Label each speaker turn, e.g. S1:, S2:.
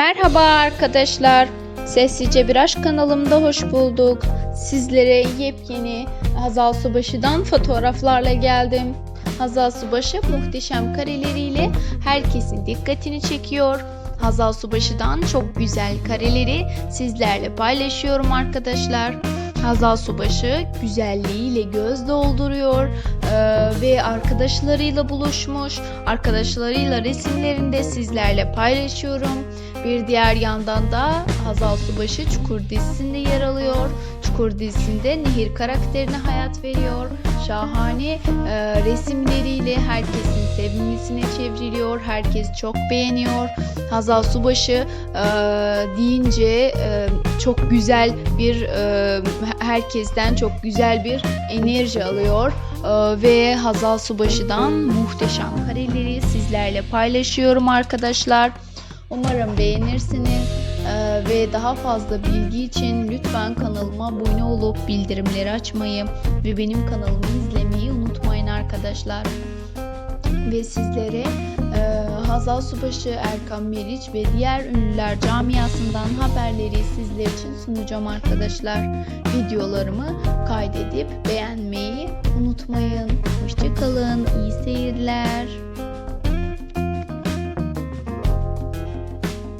S1: Merhaba arkadaşlar. Sessizce Bir Aşk kanalımda hoş bulduk. Sizlere yepyeni Hazal Subaşı'dan fotoğraflarla geldim. Hazal Subaşı muhteşem kareleriyle herkesin dikkatini çekiyor. Hazal Subaşı'dan çok güzel kareleri sizlerle paylaşıyorum arkadaşlar. Hazal Subaşı güzelliğiyle göz dolduruyor ve arkadaşlarıyla buluşmuş. Arkadaşlarıyla resimlerini de sizlerle paylaşıyorum. Bir diğer yandan da Hazal Subaşı Çukur dizisinde yer alıyor. Çukur dizisinde Nehir karakterine hayat veriyor. Şahane e, resimleriyle herkesin sevimlisine çevriliyor. Herkes çok beğeniyor. Hazal Subaşı e, deyince e, çok güzel bir e, herkesten çok güzel bir enerji alıyor. E, ve Hazal Subaşı'dan muhteşem kareleri sizlerle paylaşıyorum arkadaşlar. Umarım beğenirsiniz Ee, ve daha fazla bilgi için lütfen kanalıma abone olup bildirimleri açmayı ve benim kanalımı izlemeyi unutmayın arkadaşlar. Ve sizlere e, Hazal Subaşı, Erkan Meriç ve diğer ünlüler camiasından haberleri sizler için sunacağım arkadaşlar. Videolarımı kaydedip beğenmeyi. kalın, iyi seyirler.